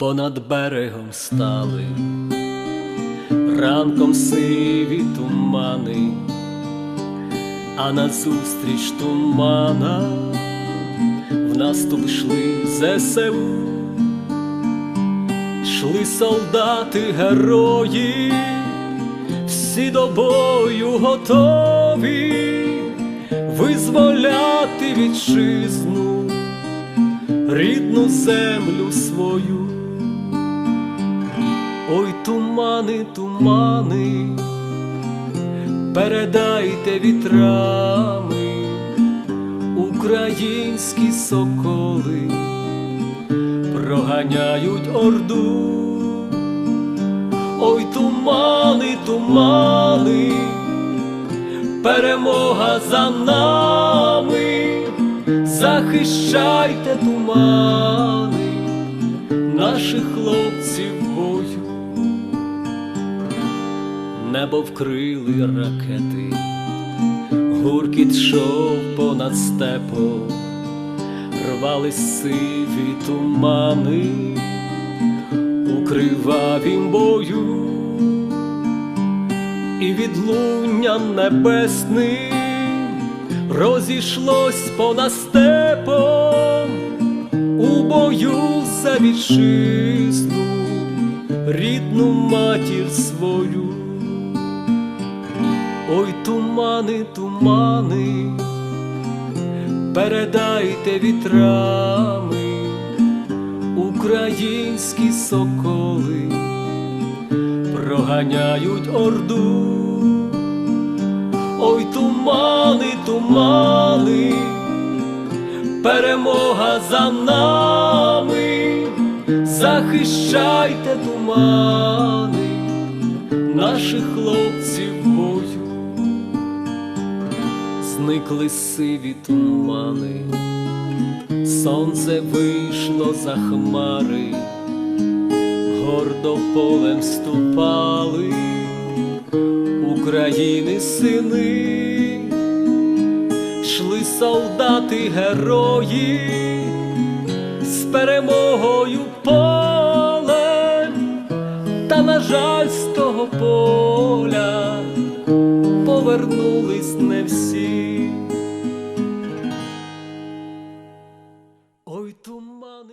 понад берегом стали, ранком сиві тумани, а назустріч тумана в наступ йшли ЗСУ, йшли солдати герої, всі до бою готові визволяти вітчизну, рідну землю свою. Ой, тумани, тумани, передайте вітрами українські соколи проганяють орду. Ой, тумани, тумани, перемога за нами, захищайте тумани, наших хлопців небо вкрили ракети, гуркіт шов понад степом, рвались сиві тумани у кривавім бою і відлуння небесних розійшлось понад степом у бою за вітчизну, рідну матір свою. Ой, тумани, тумани, передайте вітрами українські соколи проганяють орду. Ой, тумани, тумани, перемога за нами, захищайте тумани, наших хлопців. Зникли сиві тумани, сонце вийшло за хмари, гордо полем ступали. України сини, йшли солдати герої з перемогою полем, та, на жаль, з того поля повернулись не всі.